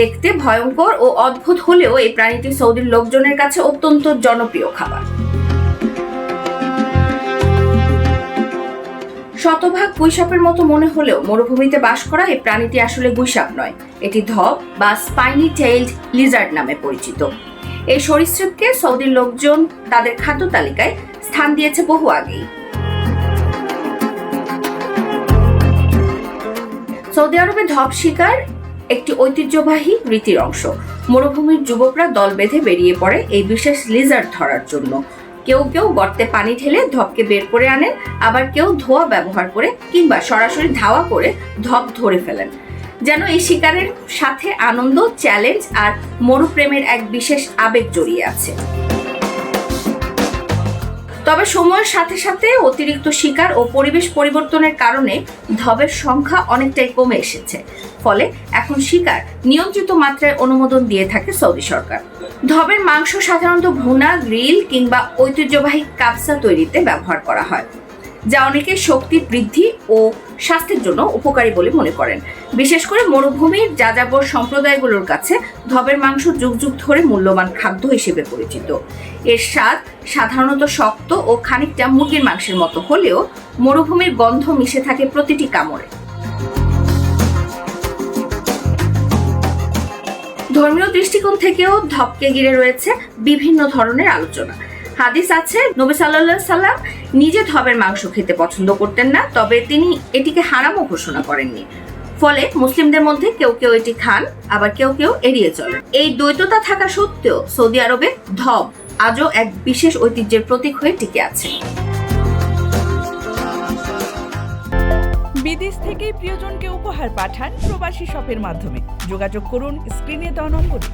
দেখতে ভয়ঙ্কর ও অদ্ভুত হলেও এই প্রাণীটি সৌদির লোকজনের কাছে অত্যন্ত জনপ্রিয় খাবার। শতভাগ গুইসাপের মতো মনে হলেও মরুভূমিতে বাস করা এই প্রাণীটি আসলে গুইসাপ নয়। এটি ধপ বা স্পাইনি টেইলড লিজার্ড নামে পরিচিত। এই সরীসৃপকে সৌদির লোকজন তাদের খাদ্য তালিকায় স্থান দিয়েছে বহু আগেই। সৌদি আরবে ধপ শিকার একটি ঐতিহ্যবাহী রীতির অংশ। মরুভূমির যুবকরা দল বেঁধে বেরিয়ে পড়ে এই বিশেষ লিজার্ড ধরার জন্য। কেউ কেউ গর্তে পানি ঢেলে ধপকে বের করে আনেন, আবার কেউ ধোয়া ব্যবহার করে কিংবা সরাসরি ধাওয়া করে ধপ ধরে ফেলেন। যেন এই শিকারের সাথে আনন্দ চ্যালেঞ্জ আর মরুপ্রেমের এক বিশেষ আবেগ জড়িয়ে আছে। তবে সময়ের সাথে সাথে অতিরিক্ত শিকার ও পরিবেশ পরিবর্তনের কারণে ধবের সংখ্যা অনেকটাই কমে এসেছে। ফলে এখন শিকার নিয়ন্ত্রিত মাত্রায় অনুমোদন দিয়ে থাকে সৌদি সরকার। ধবের মাংস সাধারণত ভুনা, গ্রিল কিংবা ঐতিহ্যবাহী কাপসা তৈরিতে ব্যবহার করা হয়, যা অনেকে শক্তি বৃদ্ধি ও স্বাস্থ্যের জন্য উপকারী বলে মনে করেন। বিশেষ করে মরুভূমির যাযাবর সম্প্রদায়গুলোর কাছে ধবের মাংস যুগ যুগ ধরে মূল্যবান খাদ্য হিসেবে পরিচিত। এর স্বাদ সাধারণত শক্ত ও খানিকটা মুরগির মাংসের মতো হলেও মরুভূমির গন্ধ মিশে থাকে প্রতিটি কামড়ে। ধর্মীয় দৃষ্টিকোণ থেকেও ধপকে ঘিরে রয়েছে বিভিন্ন ধরনের আলোচনা। হাদিস আছে, নবী সাল্লাহ সাল্লাম নিজে ধবের মাংস খেতে পছন্দ করতেন না, তবে তিনি এটিকে হারামও ঘোষণা করেননি। ফলে মুসলিমদের মধ্যে কেউ কেউ এটি খান, আবার কেউ কেউ এড়িয়ে চলেন। এই দ্বৈততা থাকা সত্ত্বেও সৌদি আরবে ধব আজও এক বিশেষ ঐতিহ্যের প্রতীক হয়ে টিকে আছে। বিদেশ থেকে প্রিয়জনকে উপহার পাঠান প্রবাসী শপের মাধ্যমে। যোগাযোগ করুন, স্ক্রিনে দেওয়া নম্বরে।